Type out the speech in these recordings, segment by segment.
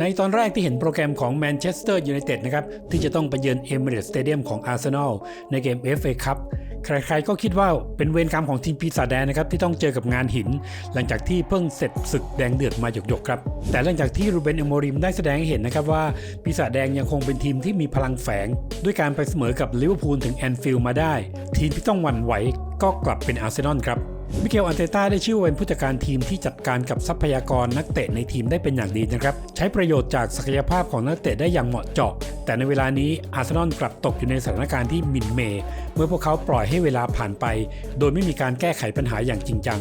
ในตอนแรกที่เห็นโปรแกรมของแมนเชสเตอร์ยูไนเต็ดนะครับ ที่จะต้องไปเยือนเอมิเรตสเตเดียมของอาร์เซนอลในเกม FA ครับใครๆก็คิดว่าเป็นเวรกรรมของทีมปีศาจแดงนะครับ ที่ต้องเจอกับงานหิน หลังจากที่เพิ่งเสร็จศึกแดงเดือดมาหยกๆครับ แต่หลังจากที่รูเบนเอโมริมได้แสดงให้เห็นนะครับว่าปีศาจแดงยังคงเป็นทีมที่มีพลังแฝง ด้วยการไปเสมอกับลิเวอร์พูลถึงแอนฟิลด์มาได้ ทีมที่ต้องหวั่นไหวก็กลับเป็นอาร์เซนอลครับ มิเกลอันเตต้าได้ชื่อว่าเป็นผู้จัดการทีมที่จัดการกับทรัพยากรนักเตะในทีมได้เป็นอย่างดีนะครับ ใช้ประโยชน์จากศักยภาพของนักเตะได้อย่างเหมาะเจาะ แต่ในเวลานี้อาร์เซนอลกลับตกอยู่ในสถานการณ์ที่มินเม เมื่อพวกเขาปล่อยให้เวลาผ่านไป โดยไม่มีการแก้ไขปัญหาอย่างจริงจัง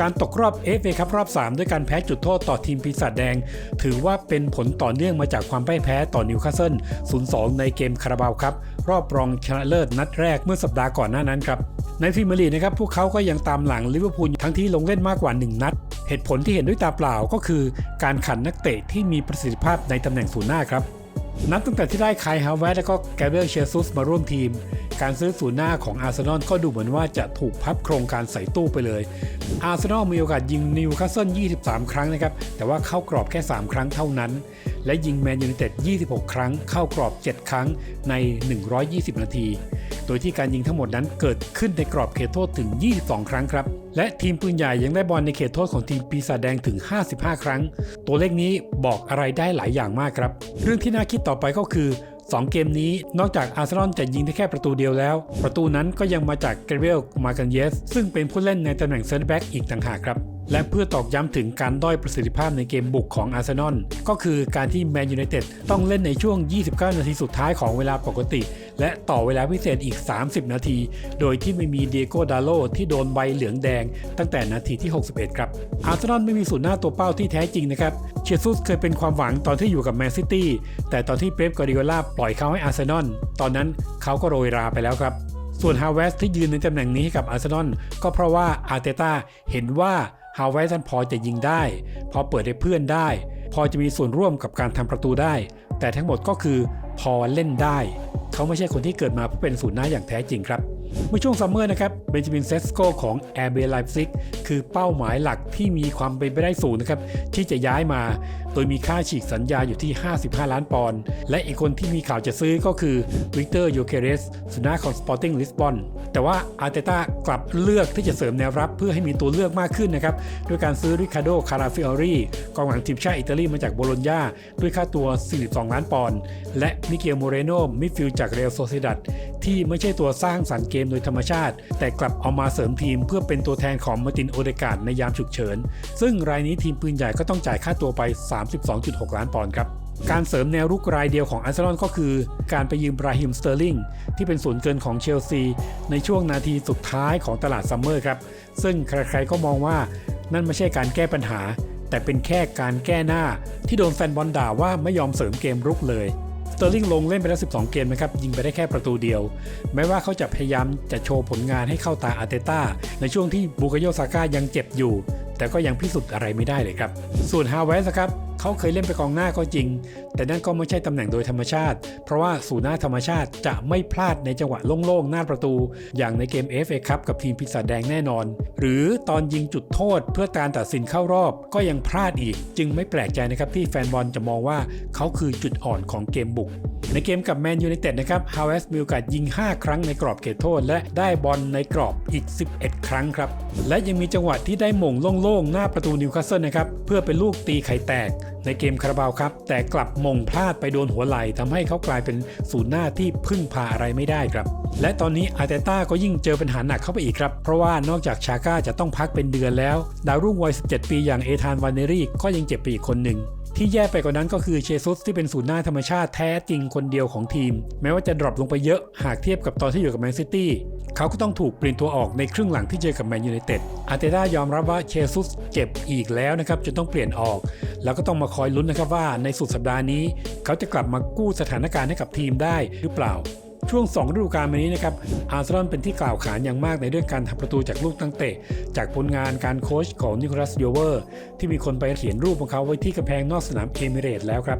การตกรอบเอฟเอคัพรอบ 3 ด้วยการแพ้จุดโทษต่อทีมปีศาจแดง ถือว่าเป็นผลต่อเนื่องมาจากความพ่ายแพ้ต่อนิวคาสเซิล 0-2 ในเกมคาราบาวครับ รอบรองชนะเลิศนัดแรกเมื่อสัปดาห์ก่อนหน้านั้นครับในพรีเมียร์ลีกนะครับพวกเขาก็ยังตามหลังลิเวอร์พูลทั้งที่ลงเล่นมากกว่า 1 นัด เหตุผลที่เห็นด้วยตาเปล่าก็คือ การขันนักเตะที่มีประสิทธิภาพในตำแหน่งศูนย์หน้าครับนับตั้งแต่ที่ได้คายฮาวเวร์และก็แกเบรียลเชซุสมาร่วมทีม การซื้อศูนย์หน้าของอาร์เซนอลก็ดูเหมือนว่าจะถูกพับโครงการใส่ตู้ไปเลย อาร์เซนอลมีโอกาสยิงนิวคาสเซิล 23 ครั้งนะครับ แต่ว่าเข้ากรอบแค่ 3 ครั้งเท่านั้น และยิงแมนยูไนเต็ด 26 ครั้ง เข้ากรอบ 7 ครั้งใน 120 นาที โดยที่การยิงทั้งหมดนั้นเกิดขึ้นในกรอบเขตโทษถึง 22 ครั้งครับ และทีมปืนใหญ่ยังได้บอลในเขตโทษของทีมปีศาจแดงถึง 55 ครั้ง ตัวเลขนี้บอกอะไรได้หลายอย่างมากครับ เรื่องที่น่าคิดต่อไปก็คือ 2 เกมนี้นอกจากอาร์เซนอลจะยิงได้แค่ประตูเดียวแล้ว ประตูนั้นก็ยังมาจากเกเรเบลมากันเยสซึ่งเป็นผู้เล่นในตำแหน่งเซนต์แบ็กอีกต่างหากครับ และเพื่อตอกย้ำถึงการด้อยประสิทธิภาพในเกมบุกของอาร์เซนอลก็คือการที่แมนยูไนเต็ดต้องเล่นในช่วง 29 นาทีสุดท้ายของเวลาปกติ และต่อเวลาพิเศษอีก 30 นาที โดยที่ไม่มีเดียโกดาโลที่โดนใบเหลืองแดง ตั้งแต่นาทีที่ 61 ครับอาร์เซนอลไม่มีศูนย์หน้าตัวเป้าที่แท้จริงนะครับเชซุสเคยเป็นความหวังตอนที่อยู่กับแมนซิตี้แต่ตอนที่เป๊ปกอร์ดิโอลาปล่อยเขาให้อาร์เซนอลตอนนั้นเขาก็โรยราไปแล้วครับ ส่วนฮาวเวสที่ยืนในตำแหน่งนี้ให้กับอาร์เซนอลก็เพราะว่าอาร์เตต้าเห็นว่าฮาวเวสพอจะยิงได้ พอเปิดให้เพื่อนได้ พอจะมีส่วนร่วมกับการทำประตูได้ แต่ทั้งหมดก็คือพอเล่นได้ เขาไม่ใช่คนที่เกิดมาเพื่อเป็นศูนย์หน้าอย่างแท้จริงครับ เมื่อช่วงซัมเมอร์นะครับเบนจามินเซสโกของแอร์เบลไลฟ์ซิกคือเป้าหมายหลักที่มีความเป็นไปได้สูงนะครับที่จะย้ายมา โดยมีค่าฉีกสัญญาอยู่ที่ 55 ล้านปอนด์และอีกคนที่มีข่าวจะซื้อก็คือวิกเตอร์โยเคเรสสุนัขของสปอร์ติ้งลิสบอนแต่ว่าอาร์เตต้ากลับเลือกที่จะเสริมแนวรับเพื่อให้มีตัวเลือกมากขึ้นนะครับด้วยการซื้อริคาโดคาราฟิออรีกองหลังทีมชาติอิตาลีมาจากโบโลญญาด้วยค่าตัว 42 ล้านปอนด์และมิเกลโมเรโนมิดฟิลด์จากเรอัลโซเซดัด ที่ไม่ใช่ตัวสร้างสรรค์เกมโดยธรรมชาติ แต่กลับเอามาเสริมทีมเพื่อเป็นตัวแทนของมาร์ตินโอเดกาดในยามฉุกเฉิน ซึ่งรายนี้ทีมปืนใหญ่ก็ต้องจ่ายค่าตัวไป 32.6 ล้านปอนด์ครับการเสริมแนวรุกรายเดียวของอาร์เซนอลก็คือ การไปยืมบราฮิมสเตอร์ลิงที่เป็นศูนย์เกินของเชลซี ในช่วงนาทีสุดท้ายของตลาดซัมเมอร์ครับ ซึ่งใครๆก็มองว่านั่นไม่ใช่การแก้ปัญหา แต่เป็นแค่การแก้หน้าที่โดนแฟนบอลด่าว่าไม่ยอมเสริมเกมรุกเลย สเตอร์ลิงลงเล่นไปแล้ว 12 เกมนะครับ ยิงไปได้แค่ประตูเดียว แม้ว่าเขาจะพยายามจะโชว์ผลงานให้เข้าตาอาร์เตต้าในช่วงที่บูกาโยซาก้ายังเจ็บอยู่ แต่ก็ยังพิสูจน์อะไรไม่ได้เลยครับ ส่วนฮาวเวสครับเขาเคยเล่นไปกองหน้าก็จริง แต่นั่นก็ไม่ใช่ตำแหน่งโดยธรรมชาติ เพราะว่าสูนย์หน้าธรรมชาติจะไม่พลาดในจังหวะโล่งๆ หน้าประตู อย่างในเกม FA คัพกับทีมพิศาจแดงแน่นอน หรือตอนยิงจุดโทษเพื่อการตัดสินเข้ารอบก็ยังพลาดอีก จึงไม่แปลกใจนะครับที่แฟนบอลจะมองว่าเขาคือจุดอ่อนของเกมบุกในเกมกับแมนยูไนเต็ดนะครับฮาวเวสมีโอกาสยิง 5 ครั้งในกรอบเขตโทษ และได้บอลในกรอบอีก 11 ครั้งครับและยังมีจังหวะที่ได้หม่งโล่งๆหน้าประตูนิวคาสเซิลนะครับเพื่อเป็นลูกตีไข่แตกในเกมคาราบาวครับ แต่กลับม่งพลาดไปโดนหัวไหล่ทำให้เขากลายเป็นศูนย์หน้าที่พึ่งพาอะไรไม่ได้ครับและตอนนี้อาร์เตต้าก็ยิ่งเจอปัญหาหนักเข้าไปอีกครับ เพราะว่านอกจากชาก้าจะต้องพักเป็นเดือนแล้ว ดาวรุ่งวัย 17 ปีอย่างเอธานวานเนรี่ก็ยังเจ็บไปอีกคนหนึ่ง ที่แย่ไปกว่านั้นก็คือเชซุสที่เป็นศูนย์หน้าธรรมชาติแท้จริงคนเดียวของทีม แม้ว่าจะดรอปลงไปเยอะหากเทียบกับตอนที่อยู่กับแมนซิตี้เขาก็ต้องถูกเปลี่ยนตัวออกในครึ่งหลังที่เจอกับแมนยูไนเต็ดอาร์เตต้ายอมรับว่าเชซุสเจ็บอีกแล้วนะครับจนต้องเปลี่ยนออก แล้วก็ต้องมาคอยลุ้นนะครับว่าในสุดสัปดาห์นี้ เขาจะกลับมากู้สถานการณ์ให้กับทีมได้หรือเปล่า ช่วง 2 ฤดูกาลมานี้นะครับอาร์เซนอลเป็นที่กล่าวขานอย่างมากในเรื่องการทำประตูจากลูกตั้งเตะ จากผลงานการโค้ชของนิโคลัสโยเวอร์ ที่มีคนไปเขียนรูปของเขาไว้ที่กำแพงนอกสนามเอมิเรตแล้วครับ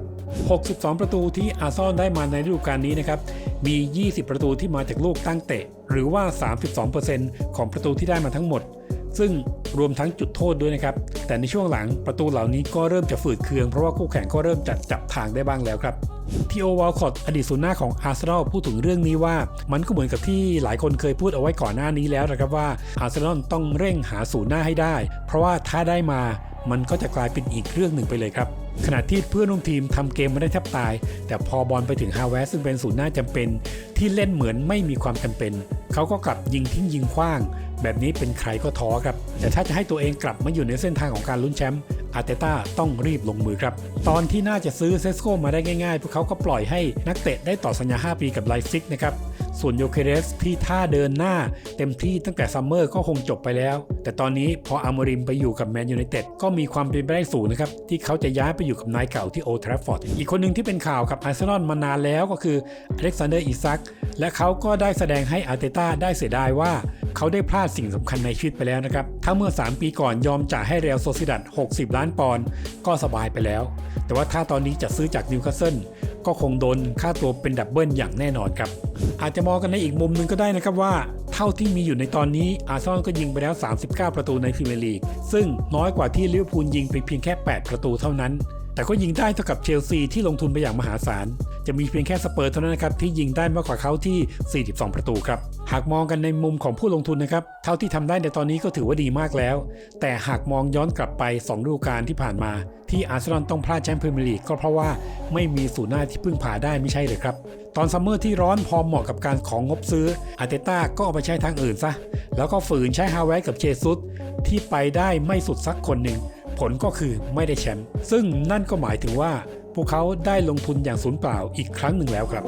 62 ประตูที่อาร์เซนอลได้มาในฤดูกาลนี้นะครับมี 20 ประตูที่มาจากลูกตั้งเตะ หรือว่า 32%ของประตูที่ได้มาทั้งหมด ซึ่งรวมทั้งจุดโทษด้วยนะครับ แต่ในช่วงหลังประตูเหล่านี้ก็เริ่มจะฝืดเคืองเพราะว่าคู่แข่งก็เริ่มจัดจับทางได้บ้างแล้วครับทีโอวอลคอตอดีตศูนย์หน้าของอาร์เซนอลพูดถึงเรื่องนี้ว่า มันก็เหมือนกับที่หลายคนเคยพูดเอาไว้ก่อนหน้านี้แล้วนะครับว่าอาร์เซนอลต้องเร่งหาศูนย์หน้าให้ได้ เพราะว่าถ้าได้มามันก็จะกลายเป็นอีกเรื่องหนึ่งไปเลยครับ ขณะที่เพื่อนร่วมทีมทำเกมมาได้แทบตาย แต่พอบอลไปถึงฮาวเวสซึ่งเป็นศูนย์หน้าจำเป็น ที่เล่นเหมือนไม่มีความจำเป็น เขาก็กลับยิงทิ้งยิงขว้าง แบบนี้เป็นใครก็ท้อครับ แต่ถ้าจะให้ตัวเองกลับมาอยู่ในเส้นทางของการลุ้นแชมป์อาร์เตต้าต้องรีบลงมือครับ ตอนที่น่าจะซื้อเซสโกมาได้ง่ายๆ พวกเขาก็ปล่อยให้นักเตะได้ต่อสัญญา 5 ปีกับไลซิกนะครับ ส่วนโยเคเรสที่ท่าเดินหน้า เต็มที่ตั้งแต่ซัมเมอร์ก็คงจบไปแล้ว แต่ตอนนี้พออาร์มริมไปอยู่กับแมนยูไนเต็ดก็มีความเป็นไปได้สูงนะครับ ที่เขาจะย้ายไปอยู่กับนายเก่าที่โอทราฟอร์ดอีกคนหนึ่งที่เป็นข่าวกับอาร์เซนอลมานานแล้วก็คืออเล็กซานเดอร์อิซักและเขาก็ได้แสดงให้อาร์เตต้าได้เสียดายว่า เขาได้พลาดสิ่งสำคัญในชีวิตไปแล้วนะครับ ถ้าเมื่อ 3 ปีก่อนยอมจ่ายให้เรอัลโซซิดัด60 ล้านปอนด์ก็สบายไปแล้ว แต่ว่าถ้าตอนนี้จะซื้อจากนิวคาสเซิลก็คงโดนค่าตัวเป็นดับเบิลอย่างแน่นอนครับ อาจจะมองกันในอีกมุมหนึ่งก็ได้นะครับว่า เท่าที่มีอยู่ในตอนนี้อาร์เซนอลก็ยิงไปแล้ว 39 ประตูในพรีเมียร์ลีกซึ่งน้อยกว่าที่ลิเวอร์พูลยิงไปเพียงแค่ 8 ประตูเท่านั้น แต่ก็ยิงได้เท่ากับเชลซีที่ลงทุนไปอย่างมหาศาล จะมีเพียงแค่สเปอร์เท่านั้นนะครับที่ยิงได้มากกว่าเขาที่ 42 ประตูครับ หากมองกันในมุมของผู้ลงทุนนะครับ เท่าที่ทำได้ในตอนนี้ก็ถือว่าดีมากแล้ว แต่หากมองย้อนกลับไป2ฤดูกาลที่ผ่านมา ที่อาร์เซนอลต้องพลาดแชมป์พรีเมียร์ลีกก็เพราะว่าไม่มีศูนย์หน้าที่พึ่งพาได้ไม่ใช่เลยครับตอนซัมเมอร์ที่ร้อนพอเหมาะกับการของงบซื้ออาเตต้าก็เอาไปใช้ทางอื่นซะ แล้วก็ฝืนใช้ฮาวเวกับเจซุสที่ไปได้ไม่สุดสักคนหนึ่ง ผลก็คือไม่ได้แชมป์ซึ่งนั่นก็หมายถึงว่าพวกเขาได้ลงทุนอย่างสูญเปล่าอีกครั้งหนึ่งแล้วครับ